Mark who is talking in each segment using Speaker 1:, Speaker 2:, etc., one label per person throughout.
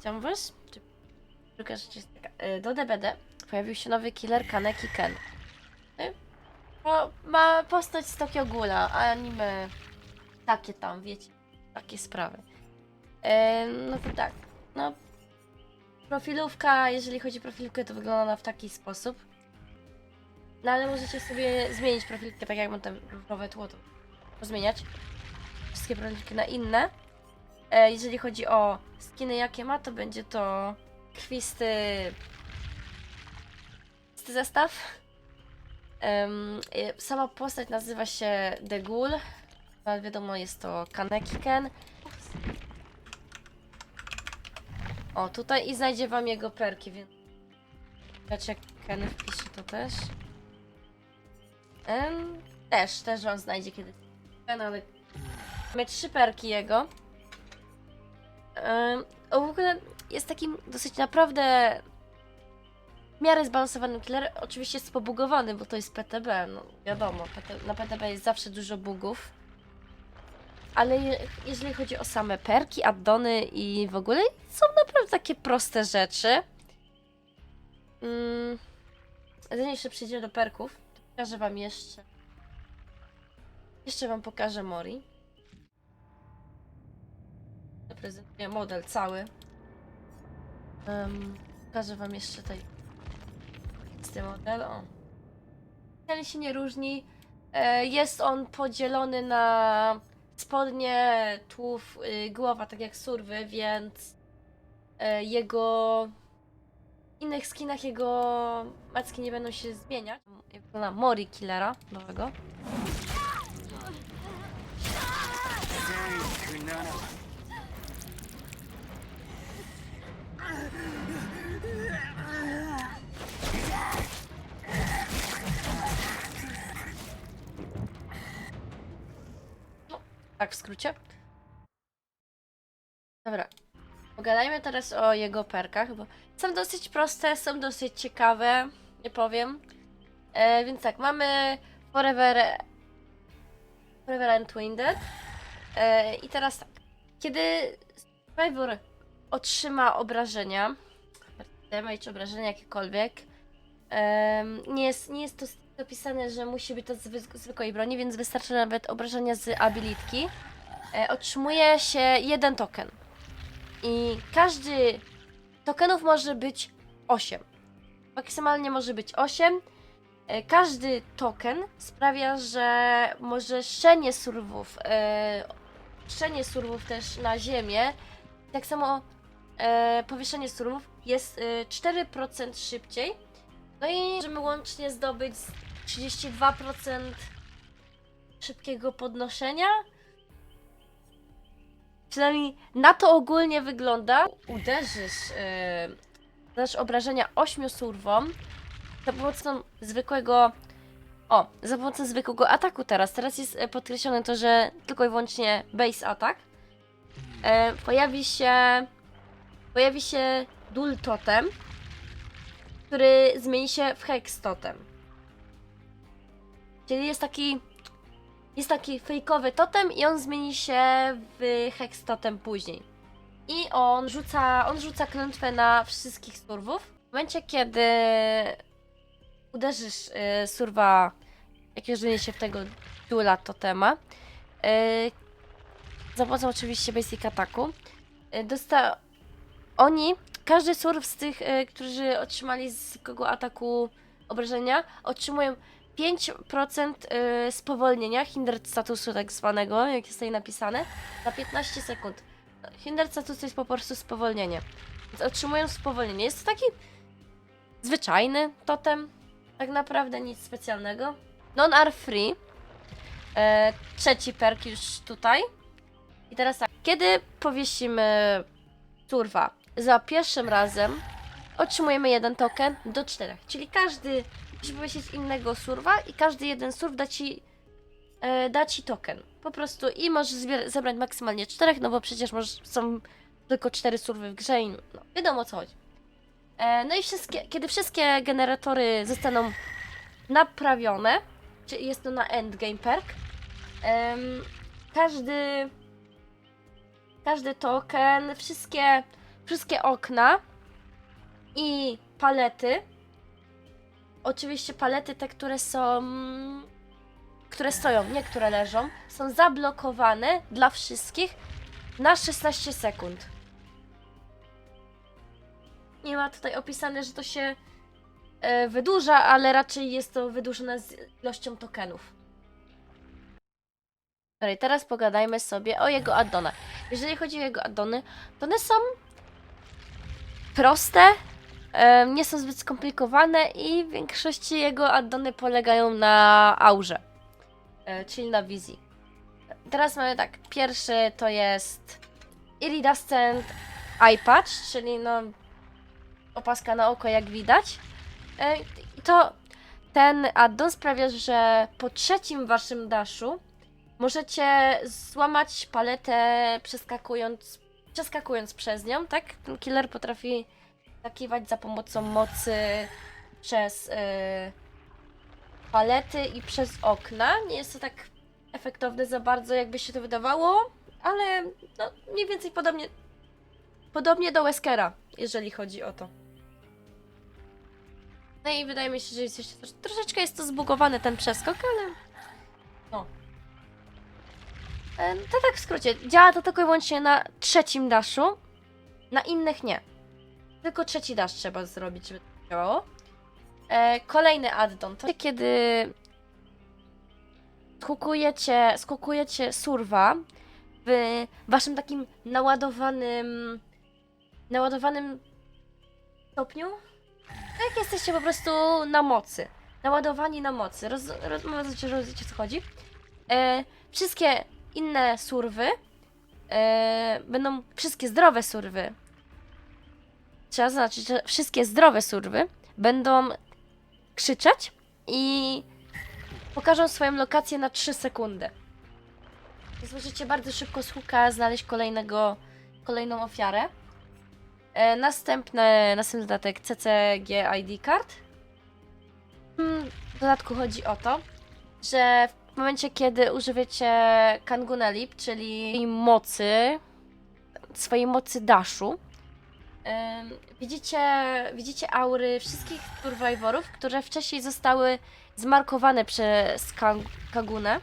Speaker 1: Witam was. Druga rzecz jest taka. e, Do DBD pojawił się nowy killer Kaneki Ken. E, No, ma postać z Tokio Ghoula, anime takie tam, wiecie, takie sprawy. E, no to tak, no profilówka, jeżeli chodzi o profilówkę, to wygląda ona w taki sposób. No ale możecie sobie zmienić profilkę, tak jak mam tam różowe tło, to pozmieniać wszystkie profilki na inne. E, jeżeli chodzi o skiny, jakie ma, to będzie to krwisty, krwisty zestaw. E, sama postać nazywa się The Ghoul, ale wiadomo jest to Kaneki Ken. O, tutaj i znajdzie wam jego perki, więc jak Ken wpisze to też. Em, też, też wam znajdzie kiedy Ken, ale mamy trzy perki jego. W ogóle jest takim dosyć naprawdę w miarę zbalansowanym killer. Oczywiście jest pobugowany, bo to jest PTB, no wiadomo, PT, na PTB jest zawsze dużo bugów. Ale je, jeżeli chodzi o same perki, addony i w ogóle, są naprawdę takie proste rzeczy. Mm, zanim jeszcze przejdziemy do perków, to pokażę wam jeszcze... Jeszcze wam pokażę Mori. Prezentuję model cały. Um, pokażę wam jeszcze tutaj ten model. O. Ten się nie różni. E, jest on podzielony na spodnie, tułów, y, głowa, tak jak surwy, więc e, jego w innych skinach jego macki nie będą się zmieniać. Wygląda Mori Killera nowego. Tak w skrócie. Dobra. Pogadajmy teraz o jego perkach, bo są dosyć proste, są dosyć ciekawe, nie powiem. E, więc tak, mamy Forever, Forever and Winded. E, I teraz tak, kiedy Survivor otrzyma obrażenia, damage, obrażenia jakiekolwiek, em, nie, jest, nie jest to dopisane, że musi być to z zwy- zwykłej broni, więc wystarczy nawet obrażenia z abilitki. E, otrzymuje się jeden token. I każdy tokenów może być 8. Maksymalnie może być 8. E, każdy token sprawia, że może szczenie surwów, e, szczenie surwów też na ziemię, tak samo e, powieszenie surwów jest e, 4% szybciej. No i możemy łącznie zdobyć 32% szybkiego podnoszenia. Przynajmniej na to ogólnie wygląda. Uderzysz, yy, obrażenia 8 surwom za pomocą zwykłego. O, za pomocą zwykłego ataku teraz. Teraz jest e, podkreślone to, że tylko i wyłącznie base atak. E, pojawi się. Pojawi się dual totem, który zmieni się w hex totem. Czyli jest taki. Jest taki fejkowy totem i on zmieni się w hex totem później. I on rzuca, on rzuca klątwę na wszystkich surwów. W momencie, kiedy uderzysz y, surwa, jak już zmieni się w tego duela totema, y, za pomocą oczywiście basic ataku, y, dosta... Oni, każdy surf z tych, y, którzy otrzymali z kogo ataku obrażenia, otrzymują 5% y, spowolnienia, hindered statusu tak zwanego, jak jest tutaj napisane, na 15 sekund. Hindered status to jest po prostu spowolnienie. Więc otrzymują spowolnienie. Jest to taki zwyczajny totem, tak naprawdę nic specjalnego. Non-are free. E, trzeci perk już tutaj. I teraz tak, kiedy powiesimy turwa za pierwszym razem, otrzymujemy jeden token do czterech. Czyli każdy musisz powiedzieć innego surwa i każdy jeden surf da ci, e, da ci token. Po prostu i możesz zebrać maksymalnie czterech, no bo przecież możesz, są tylko cztery surwy w grze i no, wiadomo o co chodzi. E, no i wszystkie, kiedy wszystkie generatory zostaną naprawione, czyli jest to na endgame perk. Em, każdy każdy token, wszystkie, wszystkie okna i palety. Oczywiście palety te, które są które stoją, nie które leżą, są zablokowane dla wszystkich na 16 sekund. Nie ma tutaj opisane, że to się e, wydłuża, ale raczej jest to wydłużone z ilością tokenów. Dobra, teraz pogadajmy sobie o jego addonach. Jeżeli chodzi o jego addony, to one są proste, nie są zbyt skomplikowane i w większości jego addony polegają na aurze, e, czyli na wizji. Teraz mamy tak, pierwszy to jest Iridescent Eye Patch, czyli no opaska na oko jak widać. E, to ten addon sprawia, że po trzecim waszym daszu możecie złamać paletę przeskakując, przeskakując przez nią, tak? Ten killer potrafi skakiwać za pomocą mocy przez y, palety i przez okna. Nie jest to tak efektowne za bardzo, jakby się to wydawało, ale no, mniej więcej podobnie, podobnie do Weskera, jeżeli chodzi o to. No i wydaje mi się, że jest jeszcze trosz- troszeczkę jest to zbugowane ten przeskok, ale no. To tak w skrócie. Działa to tylko i wyłącznie na trzecim daszu. Na innych nie. Tylko trzeci dash trzeba zrobić, żeby to działało. E, kolejny addon to kiedy skukujecie, skukujecie surwa w waszym takim naładowanym naładowanym stopniu. Tak jesteście po prostu na mocy. Naładowani na mocy. Roz, roz, mam nadzieję, że rozumiecie co chodzi. E, wszystkie inne surwy e, będą wszystkie zdrowe surwy. Trzeba zaznaczyć, że wszystkie zdrowe surwy będą krzyczeć i pokażą swoją lokację na 3 sekundy. Więc możecie bardzo szybko z huka znaleźć kolejnego, kolejną ofiarę. E, następny, następny dodatek CCG ID Card. Mm, W dodatku chodzi o to, że w momencie, kiedy używacie Kangunelip, czyli mocy, swojej mocy daszu, widzicie, widzicie aury wszystkich survivorów, które wcześniej zostały zmarkowane przez Kagunę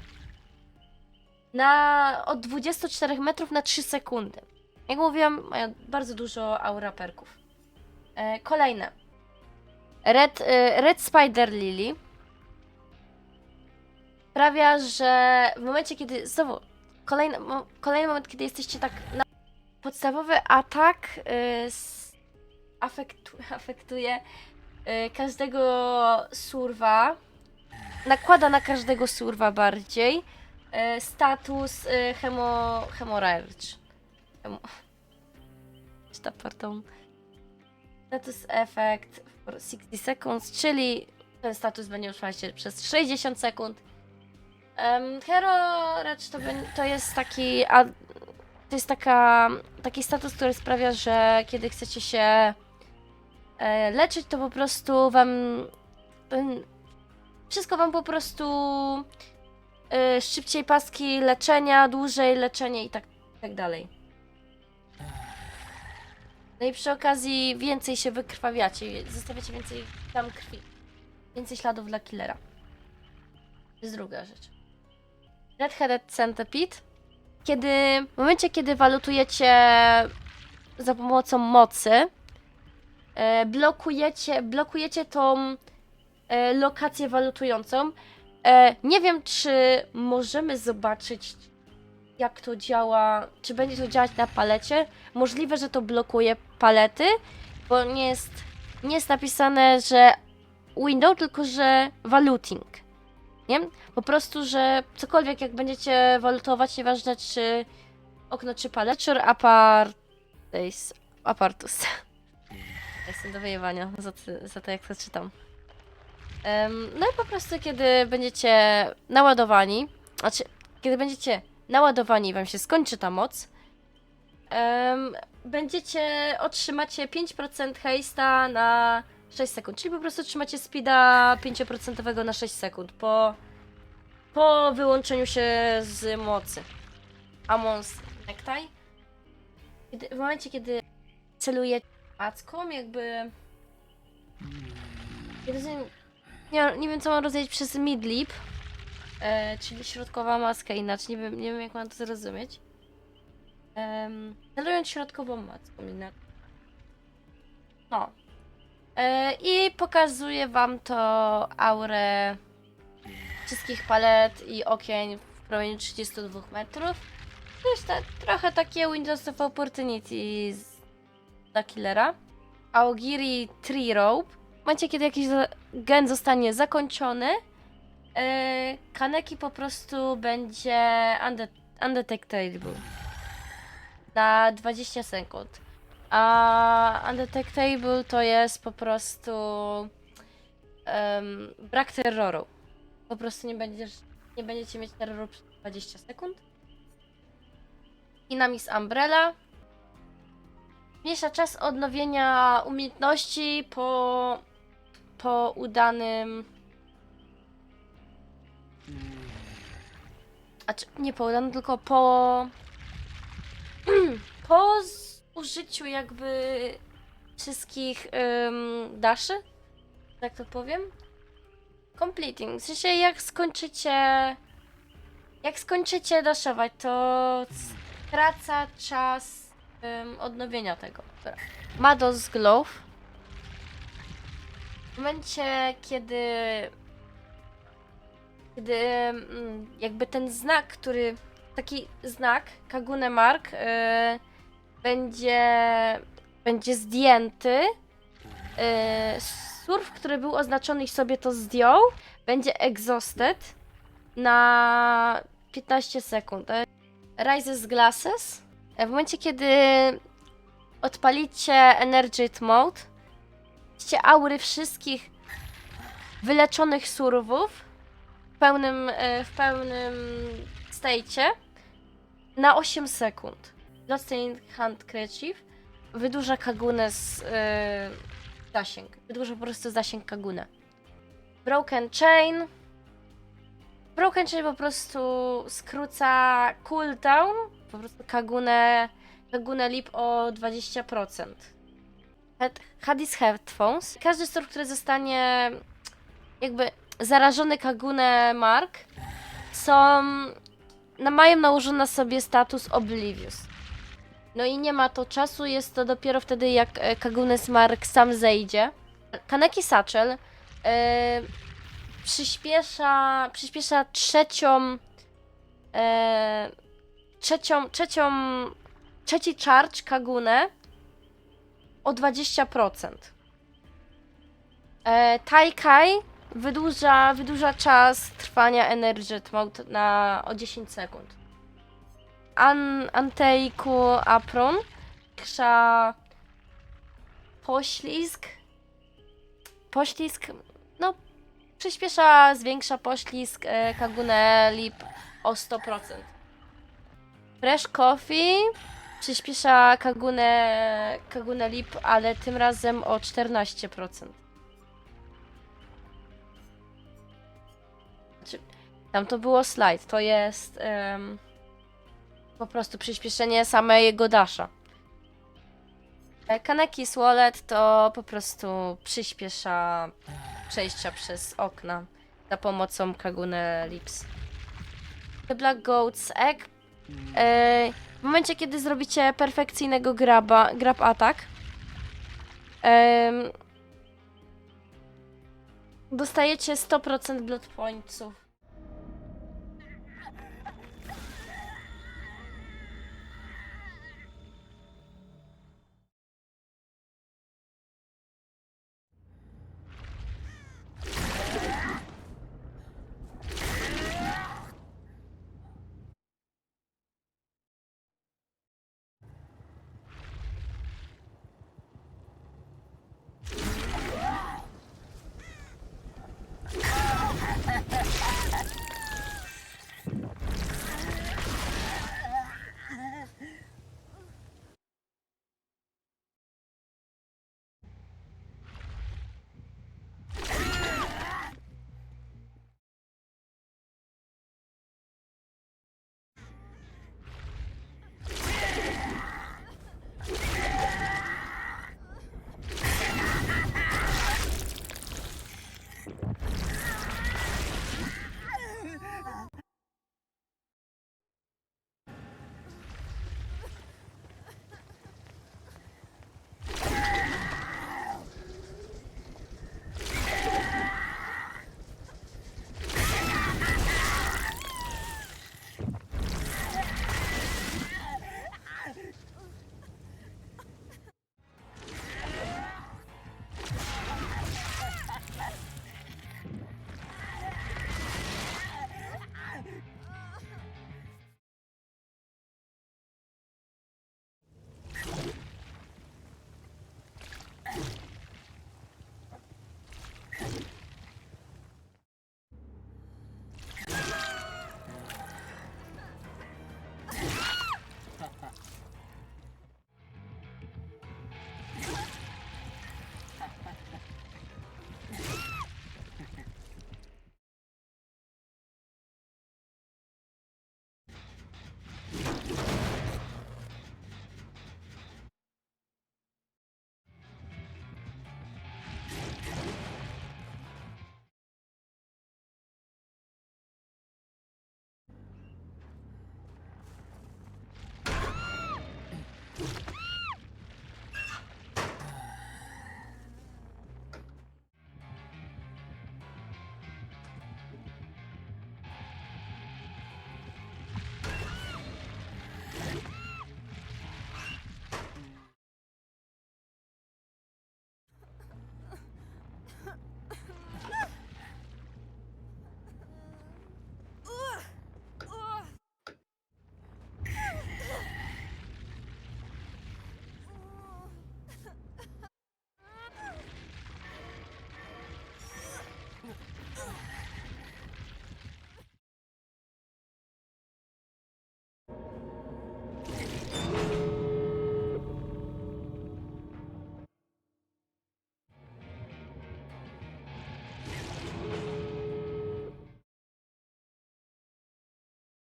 Speaker 1: na od 24 metrów na 3 sekundy. Jak mówiłam, mają bardzo dużo aura perków. E, kolejne. Red, e, Red Spider Lily sprawia, że w momencie, kiedy znowu kolejny, kolejny moment, kiedy jesteście tak na podstawowy atak y, afektu, afektuje y, każdego surwa, nakłada na każdego surwa bardziej y, status hemo, hemorrhage. Hemo, partą. Status for 60 seconds, czyli ten status będzie utrzymać się przez 60 sekund. Um, Hero Rage to, to jest taki. To jest taka, taki status, który sprawia, że kiedy chcecie się e, leczyć, to po prostu wam. wszystko wam po prostu. E, szybciej paski leczenia, dłużej leczenie i tak, tak dalej. No i przy okazji więcej się wykrwawiacie, zostawiacie więcej tam krwi. Więcej śladów dla killera. To jest druga rzecz. Red-Headed Centipede. Kiedy, w momencie, kiedy walutujecie za pomocą mocy, e, blokujecie, blokujecie tą e, lokację walutującą. E, nie wiem, czy możemy zobaczyć, jak to działa, czy będzie to działać na palecie. Możliwe, że to blokuje palety, bo nie jest, nie jest napisane, że window, tylko że valuting. Nie? Po prostu, że cokolwiek jak będziecie walutować, nieważne czy okno czy paleczer, apartus. apartus. Jestem do wyjewania za, za to, jak to czytam. Em, no i po prostu, kiedy będziecie naładowani, znaczy, kiedy będziecie naładowani i wam się skończy ta moc, em, będziecie, otrzymacie 5% hejsta na 6 sekund, czyli po prostu trzymacie speeda 5% na 6 sekund po, po wyłączeniu się z mocy. Amons Necktie. Kiedy, w momencie, kiedy celuje macką, jakby... Nie, rozumiem, nie, nie wiem, co mam rozwijać przez midlip, e, czyli środkowa maska inaczej, nie wiem, nie wiem, jak mam to zrozumieć. Um, celując środkową macką inaczej. No. E, I pokazuję wam to aurę wszystkich palet i okien w promieniu 32 metrów. To ta, trochę takie Windows of Opportunity z, dla killera. Aogiri Tree Rope. W momencie, kiedy jakiś gen zostanie zakończony, e, Kaneki po prostu będzie unde undetectable na 20 sekund. A undetectable to jest po prostu brak terroru. Po prostu nie będziesz, nie będziecie mieć terroru przez 20 sekund. I na Miss Umbrella. Zmniejsza czas odnowienia umiejętności po, po udanym. A czy nie po udanym, tylko po. po z- użyciu jakby wszystkich um, daszy, tak to powiem. Completing. W sensie jak skończycie. Jak skończycie daszować, to skraca czas em, odnowienia tego. Mados Glove. W momencie, kiedy. Kiedy jakby ten znak, który. Taki znak, Kagune Mark, y, będzie. będzie zdjęty. Y, surf, który był oznaczony i sobie to zdjął, będzie exhausted na 15 sekund. Rises Glasses. W momencie, kiedy odpalicie Energy Mode, widzicie aury wszystkich wyleczonych surwów w pełnym, e, w pełnym stajcie na 8 sekund. Bloodstained Handkerchief wydłuża Kagunę z e, zasięg. Wydłuża po prostu zasięg Kagune. Broken Chain. Broken Chain po prostu skróca cooldown, po prostu Kagune, Kagune Lip o 20%. Head, Hadis Headphones. Każdy store, który zostanie jakby zarażony Kagune Mark, są, no, mają nałożony na sobie status Oblivious. No i nie ma to czasu, jest to dopiero wtedy, jak e, Kagunes Mark sam zejdzie. Kaneki Satchel e, przyspiesza, przyspiesza trzecią, e, trzecią, trzecią, trzeci charge Kagune o 20%. E, Taikai wydłuża, wydłuża czas trwania Energy Mode na o 10 sekund. An, Anteiku Apron zwiększa poślizg. Poślizg, no, przyspiesza, zwiększa poślizg e, Kagune Lip o 100%. Fresh Coffee przyspiesza Kagune, Kagune Lip, ale tym razem o 14%. Znaczy, Tam to było slajd, to jest em, po prostu przyspieszenie samego dasha. E, Kaneki Wallet to po prostu przyspiesza przejścia przez okna za pomocą Kagune Lips. The Black Goat's Egg. E, w momencie, kiedy zrobicie perfekcyjnego graba, grab attack, em, dostajecie 100% blood pointsów